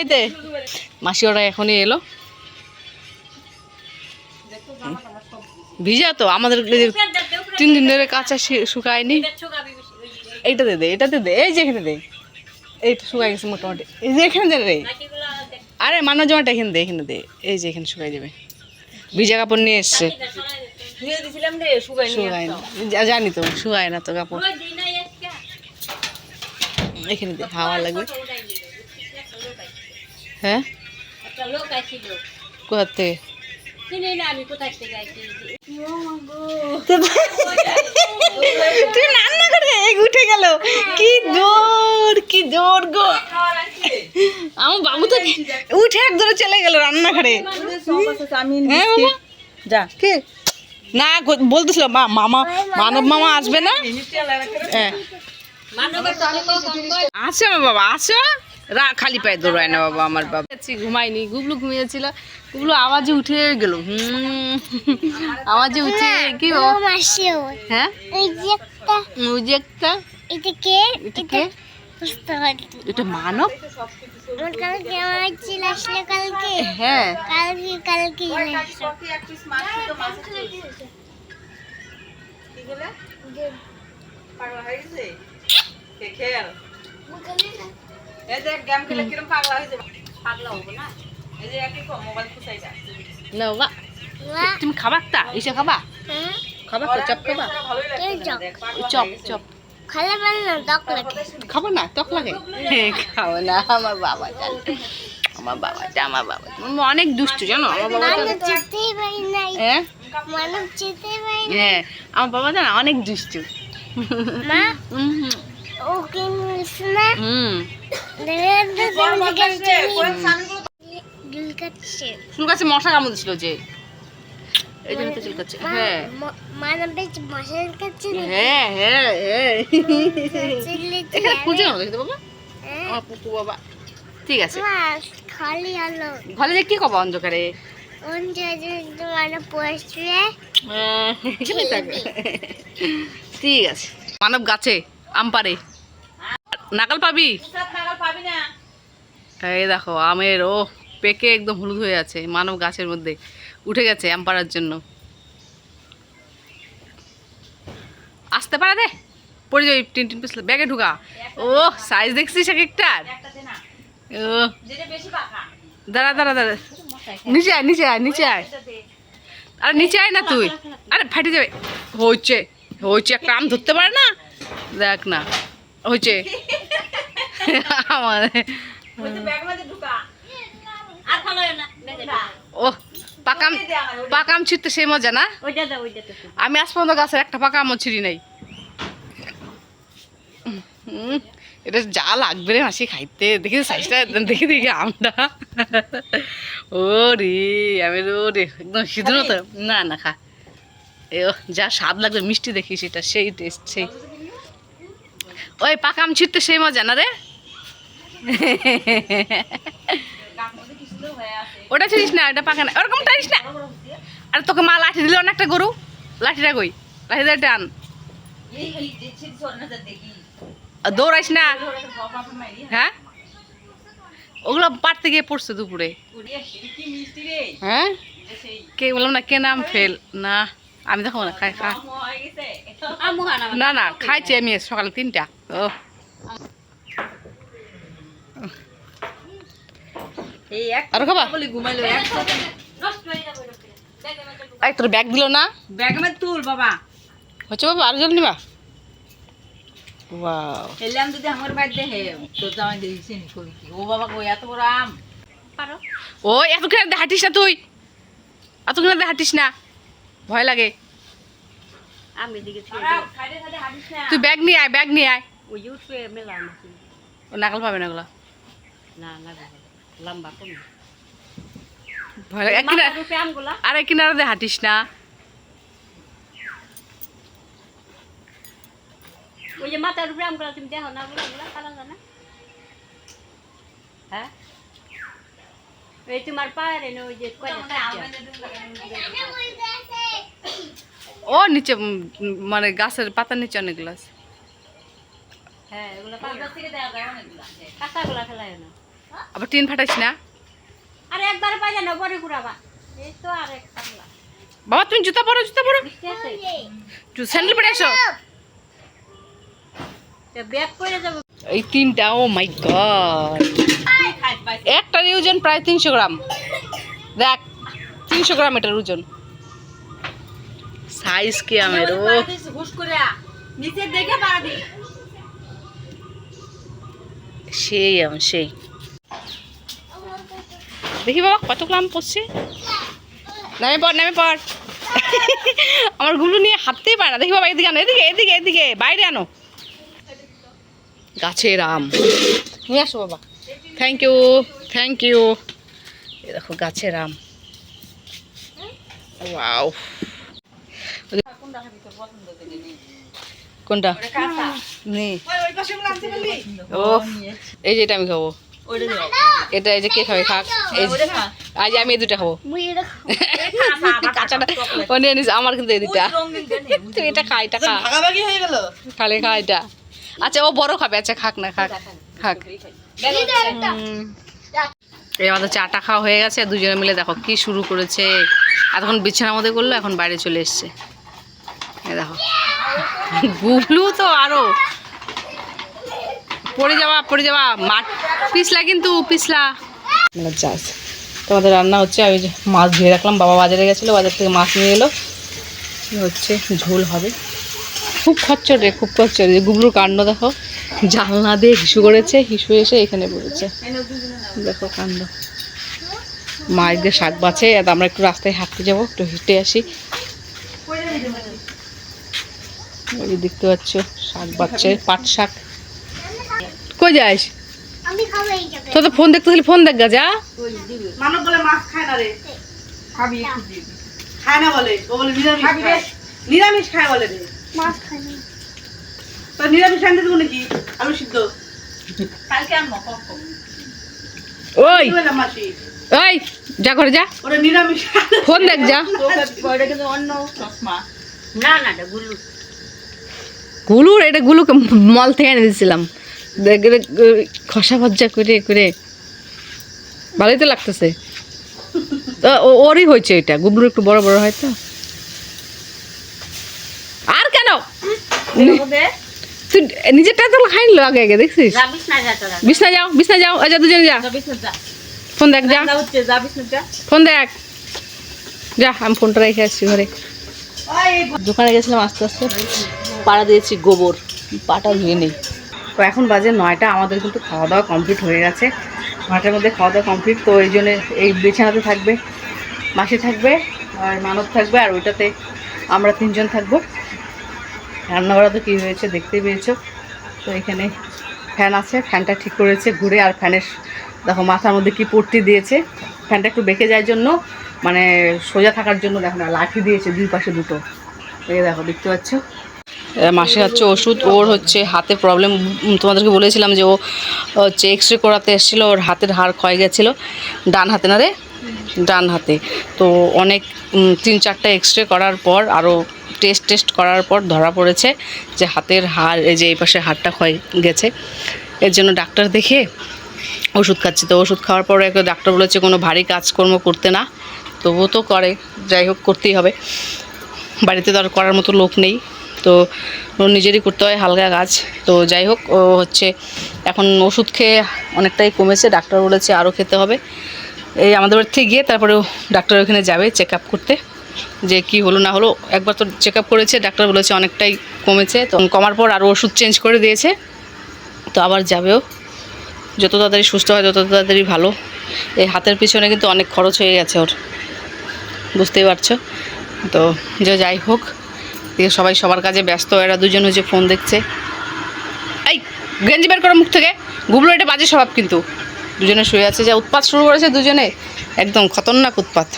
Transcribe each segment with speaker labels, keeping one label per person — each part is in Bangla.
Speaker 1: এইতে মাসি ওরা এখনই এলো। ভিজা তো, আমাদের তিন দিন ধরে কাঁচা শুকায়নি। এইটাতে দে এটাতে দে এই যে এখানে দে। এইটা শুকাই গেছে মোটামুটি। এই যে এখানে দে আরে মানব জামাটা এখানে দে এখানে দে। এই যে এখানে শুকাই যাবে। ভিজা কাপড় নিয়ে এসছে। জানি তো, শুকায় না তো কাপড়। এখানে দে, হাওয়া লাগবে। হ্যাঁ? কোথা থেকে তুই রান্না করে এই উঠে গেল। কি জোর কি জোর গো। আমার বাবু তো উঠে এক ধরে চলে গেল রান্নাঘরে হ্যাঁ
Speaker 2: যা।
Speaker 1: কে? না বলতেছিল মা মামা মানব মামা আসবে না? হ্যাঁ। আমার বাবা আসো। রা খালি পায়ে দৌড়ায় না বাবা আমার বাবা। ঘুমাইনি গুবলু ঘুমিয়েছিল। গুবলু আওয়াজে উঠে গেল। হুম আওয়াজে উঠে কি হ্যাঁ?
Speaker 3: ওই যে একটা
Speaker 1: ওই যে একটা?
Speaker 3: এটা কে?
Speaker 1: এটা কে? এটা মানব? হ্যাঁ না? বাবা তুমি খাবা একটা? এসে খাবা।
Speaker 3: হ্যাঁ
Speaker 1: খাবা তো চপ খাবা। চপ। চপ
Speaker 3: পারে না দক লাগে।
Speaker 1: খাব না? টক লাগে? খাব না। আমার বাবা জানে আমার বাবাটা আমার বাবা তুমি অনেক দুষ্টু জানো? আমার বাবা
Speaker 3: যেতেই পারি নাই।
Speaker 1: হ্যাঁ?
Speaker 3: মানুষ যেতেই পারি না
Speaker 1: হ্যাঁ আমার বাবা জানো অনেক দুষ্টু।
Speaker 3: মা?
Speaker 1: হুম
Speaker 3: ও কিনছে না
Speaker 1: হুম।
Speaker 3: দেখেন তো তুমি গেছে গিল কাটছে
Speaker 1: চুল কাছে মশা কামড় ছিল যে। এই জন্য তো হ্যাঁ।
Speaker 3: মানব বেশ
Speaker 1: হ্যাঁ হ্যাঁ হ্যাঁ। খুঁজে দেখতে বাবা আমার পুকু বাবা। ঠিক আছে।
Speaker 3: খালি
Speaker 1: ঘরে কবা অন্ধকারে? এখানে থাকে ঠিক আছে। মানব গাছে। আম পারে নাকাল পাবি? এই দেখো আমের ও পেকে একদম হলুদ হয়ে আছে মানব গাছের মধ্যে। উঠে গেছে আম পাড়ার জন্য। আসতে পারে দে। পড়ে যাবি টিন টিন পিছলে। ব্যাগে ঢুকা। ও সাইজ দেখছিস এক একটার ও। দাঁড়া দাঁড়া দাঁড়া। নিচে আয় নিচে আয় নিচে আয়। আরে নিচে আয় না তুই। আরে ফাটে যাবে। হচ্ছে হচ্ছে একটা আম ধরতে পারে না? দেখ না। হচ্ছে আমার ও পাকাম পাকাম ছিঁড়তে সেই মজা না? আমি আজ পর্যন্ত গাছের একটা পাকা আমও ছিঁড়ি নাই। হুম, এটা যা লাগবে রে মাসি খাইতে। দেখি সাইজটা দেখি দেখি আমটা। ও রে আমি রে ও রে একদম সিদ্ধ তো না না খা। এ ও, যা স্বাদ লাগবে মিষ্টি দেখি সেটা সেই টেস্ট সেই ওই পাকা আম ছিঁড়তে সেই মজা না রে? ওটা ছিড়িস না, ওটা পাকা না। ওরকম টানিস না। আর তোকে মা লাঠি দিল না একটা গরু? লাঠিটা কই? লাঠিটা টান। দৌড়াইস না। হ্যাঁ? ওগুলো পাড়তে গিয়ে পড়ছে দুপুরে। হ্যাঁ? কে বললাম না, কে নাম ফেল? না। আমি দেখো না খাই খা। না না খাইছি আমি সকালে তিনটা। ও। আর খাবা? এই তোর ব্যাগ দিল না?
Speaker 2: ব্যাগ মে তুল বাবা।
Speaker 1: হচ্ছে বাবা আর জল নিবা? ওয়াও।
Speaker 2: এলাম যদি আমার বাড়ি দেহে তো জামাই দিয়েছি নি কই কি? ও বাবা কই এত বড় আম?
Speaker 1: ও এতক্ষণ হাঁটিস না তুই? এতক্ষণ হাঁটিস না? ভয় লাগে। তুই ব্যাগ নিয়ে আয় ব্যাগ নিয়ে আয়। ও নাকাল পাবে না ওগুলো ভয় লাগে। এক আর দিয়ে হাঁটিস না।
Speaker 4: ওই যে মাথার উপরে আমগুলো তুমি দেখো না ওগুলো ওগুলো কালা জানা হ্যাঁ? এই তোমার পায়ের ওই যে কয়টা।
Speaker 1: ও নিচে মানে গাছের পাতার নিচে অনেকগুলো আছে।
Speaker 4: হ্যাঁ
Speaker 1: আবার টিন ফাটাইস না?
Speaker 4: আরে একবারে পাইলে না পরে ঘুরাবা এই তো আর এক
Speaker 1: বাবা তুমি জুতা পরো জুতা পরো। স্যান্ডেল পরে আসো। এই তিনটা ও মাই গড। একটার ওজন প্রায় তিনশো গ্রাম। দেখ তিনশো গ্রাম এটার ওজন। কি আমের ও সেই আম সেই। দেখি বাবা কত গ্রাম পড়ছে? নামে পড় নামে পড়। আমারগুলো নিয়ে হাঁটতেই পারে না। দেখি বাবা এদিকে আনো এদিকে এদিকে এদিকে। বাইরে আনো। গাছের আম। নিয়ে আসো বাবা। থ্যাংক ইউ থ্যাংক ইউ দেখো গাছের আম। ওয়াও কোনটা? ও এই যে এটা আমি খাব। এটা এই যে কে খাবে খাক। এই যে আজ আমি এই দুটা খাব। কাঁচাটা। ও নিয়ে নিস আমার কিন্তু এই দুটা তুই এটা খা এটা খা।
Speaker 2: হয়ে গেল?
Speaker 1: খালে খা এটা। আচ্ছা ও বড় খাবে। আচ্ছা খাক না খাক খাক। এই আমাদের চাটা খাওয়া হয়ে গেছে। দুজনে মিলে দেখো কি শুরু করেছে। এতক্ষণ বিছানার মধ্যে করল এখন বাইরে চলে এসছে। দেখো। গুবলু তো আরও। পড়ে যাওয়া পড়ে যাওয়া। মাঠ পিছলা কিন্তু পিছলা। চাষ তোমাদের রান্না হচ্ছে আমি মাছ ধুয়ে রাখলাম বাবা বাজারে গেছিল বাজার থেকে মাছ নিয়ে এলো। কি হচ্ছে? ঝোল হবে। খুব খচ্চর রে খুব খচ্চর যে গুবলুর কাণ্ড দেখো। জানলা দিয়ে হিসু করেছে হিসু এসে এখানে পড়েছে দেখো কাণ্ড। মা একদিকে শাক বাছে আমরা একটু রাস্তায় হাঁটতে যাব একটু হেঁটে আসি। ওই দেখতে পাচ্ছ শাক বাচ্চে পাট শাক। কই যাস?
Speaker 3: আমি খাব এই যাবে।
Speaker 1: তো তো ফোন দেখতে ফোন দেখ গা যা।
Speaker 2: মানব বলে মাছ খায় না রে। খাবি একটু দিয়ে দিবি। খায় না বলে ও বলে নিরামিষ খায়। নিরামিষ খায় বলে রে।
Speaker 3: মাছ খানি
Speaker 2: তো নিরামিষ আনতে দেবো নাকি? আলু সিদ্ধ। কালকে আনব
Speaker 1: ওই
Speaker 2: মাসি?
Speaker 1: ওই যা করে যা।
Speaker 2: ওরা নিরামিষ।
Speaker 1: ফোন দেখ যা।
Speaker 2: ওটা কিন্তু অন্য চশমা।
Speaker 4: না না গুলু
Speaker 1: গুলুর এটা গুলুকে মল থেকে এনে দিয়েছিলাম খসা ভজ্জা করে করে। ভালোই তো লাগতেছে। তো ওরই হয়েছে এটা। গুবলুর একটু বড় বড় হয় তো। আর কেন? তুই নিজেরটা তো খাই নিলো আগে আগে দেখছিস? বিছনা যাও বিছনা যাও। আচ্ছা দুজনে যা। ফোন দেখ যা। ফোন দেখ। যা আমি ফোনটা রেখে আসছি ঘরে। দোকানে গেছিলাম আস্তে আস্তে। পাড়া দিয়েছি গোবর, পাটা ধুয়ে নেই। তো এখন বাজে নয়টা, আমাদের কিন্তু খাওয়া দাওয়া কমপ্লিট হয়ে গেছে। নয়টার মধ্যে খাওয়া দাওয়া কমপ্লিট তো এই জন্য এই বিছানাতে থাকবে মাসি থাকবে, আর মানব থাকবে, আর ওইটাতে আমরা তিনজন থাকব। রান্নাবাড়া তো কী হয়েছে দেখতেই পেয়েছ? তো এখানে ফ্যান আছে, ফ্যানটা ঠিক করেছে ঘুরে, আর ফ্যানের দেখো মাথার মধ্যে কি পট্টি দিয়েছে। ফ্যানটা একটু বেঁকে যায় জন্য মানে সোজা থাকার জন্য দেখো না, লাঠি দিয়েছে দুই পাশে দুটো। এই দেখো, দেখতে পাচ্ছ? মাসে হচ্ছে ওষুধ, ওর হচ্ছে হাতে প্রবলেম তোমাদেরকে বলেছিলাম যে ও হচ্ছে এক্স রে করাতে এসেছিল, ওর হাতের হাড় ক্ষয় গেছিল, ডান হাতে না রে? ডান হাতে। তো অনেক তিন চারটা এক্স রে করার পর আরও টেস্ট টেস্ট করার পর ধরা পড়েছে যে হাতের হাড়, এই যে এই পাশে হাড়টা ক্ষয় গেছে। এর জন্য ডাক্তার দেখে ওষুধ খাচ্ছি। তো ওষুধ খাওয়ার পরে একটা ডাক্তার বলেছে, কোনো ভারী কাজকর্ম করতে না। তবুও তো করে, যাই হোক, করতেই হবে। বাড়িতে তো আর করার মতো লোক নেই। তো নিজেরই করতে হয় হালকা কাজ। তো যাই হোক, ও হচ্ছে এখন ওষুধ খেয়ে অনেকটাই কমেছে, ডাক্তার বলেছে আরও খেতে হবে। এই আমাদের বাড়ি থেকে গিয়ে তারপরে ডাক্তার ওখানে যাবে চেক আপ করতে, যে কি হলো না হলো। একবার তো চেক আপ করেছে, ডাক্তার বলেছে অনেকটাই কমেছে। তো কমার পর আরও ওষুধ চেঞ্জ করে দিয়েছে। তো আবার যাবেও যত তাড়াতাড়ি সুস্থ হয় যত তাড়াতাড়ি ভালো। এই হাতের পিছনে কিন্তু অনেক খরচ হয়ে গেছে ওর। বুঝতেই পারছ? তো যে, যাই হোক। এদিকে সবাই সবার কাজে ব্যস্ত, এরা দুজন হচ্ছে ফোন দেখছে। এই, গেঞ্জি বের করো মুখ থেকে। গুবলো, এটা বাজে স্বভাব কিন্তু। দুজনে শুয়ে আছে, যা উৎপাত শুরু করেছে দুজনে। একদম খতরনাক উৎপাত।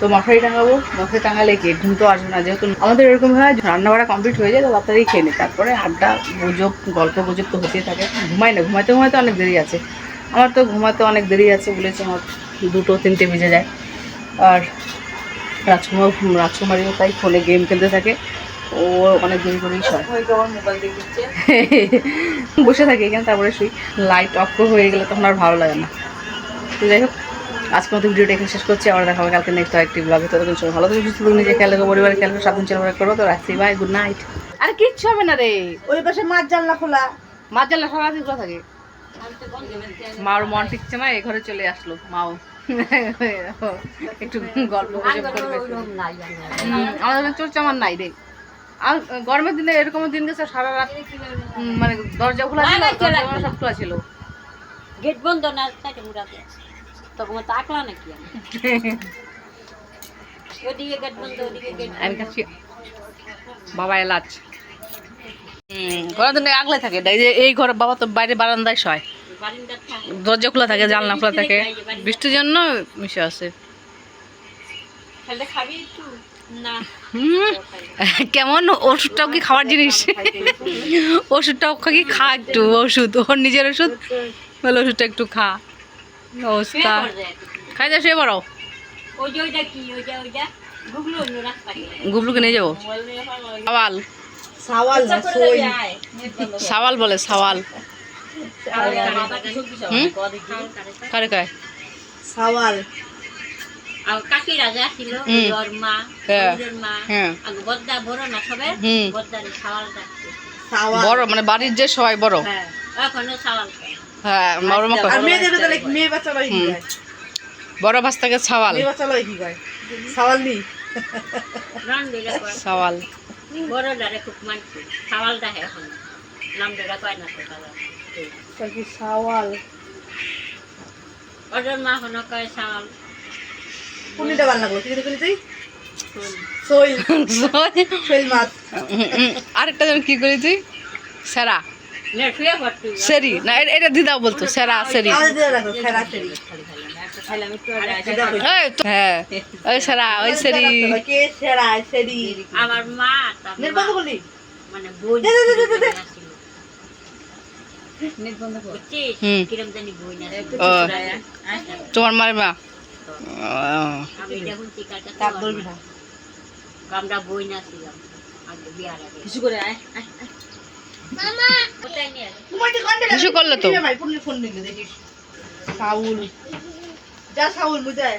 Speaker 1: তো মশারি টাঙাবো মশারি টাঙালে কি? ঘুম তো আসবে না, যেহেতু আমাদের এরকম হয় রান্না বাড়া কমপ্লিট হয়ে যায়, তো তাড়াতাড়ি খেয়ে নিই তারপরে আড্ডা, গুজব, গল্প, গুজব তো হতেই থাকে। ঘুমাই না, ঘুমাইতে ঘুমাইতে অনেক দেরি আছে। আমার তো ঘুমাতে অনেক দেরি আছে বলেছে, আমার দুটো, তিনটে বেজে যায়। আর রাজকুমার, রাজকুমারীও তাই ফোনে গেম খেলতে থাকে। ও অনেক দেরি করেই শয়।
Speaker 2: ওই তো আমার মোবাইল দেখছে
Speaker 1: বসে থাকি এখানে তারপরে শুই। লাইট অফ হয়ে গেলে তখন আর ভালো লাগে না। তো যাই হোক আজকে মতো ভিডিওটা এখানে শেষ করছি। আবার দেখা হবে কালকে নেক্সট আরেকটি ব্লগে ততক্ষণ সময় ভালো থেকে সুস্থ থাকুন, নিজে খেয়াল রাখো পরিবারের খেয়াল রাখো সাবধান চলাফেরা করব তো রাখছি বাই গুড নাইট আর কিচ্ছু হবে না রে।
Speaker 2: ওই পাশে মাছ জানলা খোলা।
Speaker 1: মাছ জানলা সব আছে খোলা থাকে? মার মন টিকছে না এ ঘরে চলে আসলো মাও। একটু গল্প করবে হুম, আমাদের চোর চামার নাই রে। আর গরমের দিনে এরকম দিন গেছে সারা রাত মানে দরজা খোলা ছিল দরজা সব খোলা ছিল।
Speaker 4: গেট বন্ধ না তাইতে মুরাতে তখন তো আকলা নাকি ওদিকে গেট বন্ধ ওদিকে গেট
Speaker 1: আমি খাচ্ছি বাবা এলাচ। দিনে আগলে থাকে এই যে এই ঘর বাবা তো বাইরে বারান্দায় শয়। দরজা খোলা থাকে জানলা খোলা থাকে। বৃষ্টির জন্য মিশে আছে।
Speaker 4: খাবি একটু?
Speaker 1: কেমন ওষুধটাও কি খাওয়ার জিনিস? ওষুধটাও কি খা একটু ওষুধ? ওর নিজের ওষুধ? বলে ওষুধটা একটু খা। অবস্থা খাই যা শুয়ে পড়ো। গুবলুকে নিয়ে যাব। সাওয়াল।
Speaker 2: সাওয়াল
Speaker 1: সাওয়াল বলে সাওয়াল। হুম? কারে কায়
Speaker 2: সাওয়াল।
Speaker 4: আর কাকি রাজা ছিল। ওর মা
Speaker 1: হ্যাঁ।
Speaker 4: মা
Speaker 1: হ্যাঁ।
Speaker 4: আর বদ্দা বড় না সবে। বদ্দারে সাওয়াল ডাকছে
Speaker 1: বড় মানে বাড়ির যে সবাই বড়।
Speaker 4: হ্যাঁ সাওয়াল
Speaker 1: হ্যাঁ বড় মা
Speaker 2: মেয়ে বাচ্চা
Speaker 1: বড় ভাস্তাকে সাওয়াল।
Speaker 2: মেয়ে বাচ্চা কি গায় সাওয়াল নি
Speaker 4: কয়।
Speaker 1: সাওয়াল।
Speaker 4: বড় ডারে খুব মানছি। সাওয়াল ডাকে এখন। নাম দিলা কয় না তো তারা
Speaker 2: তার সাওয়াল?
Speaker 4: ওদের মা হনো কয় সাওয়াল।
Speaker 2: কোনটা ভালো লাগল কি করে তুই? সই সই মাছ।
Speaker 1: আরেকটা যেন কি করি তুই? সেরা। সেরি। না এটা দিদাও বলতো সেরা সেরি। হ্যাঁ ওই সেরা ওই সেরি।
Speaker 4: আমার মা মানে
Speaker 1: তোমার মার মা।
Speaker 2: কিছু করে আয়
Speaker 1: কিছু করলে তো।
Speaker 2: ফোন সাউল যা সাউল বুঝায়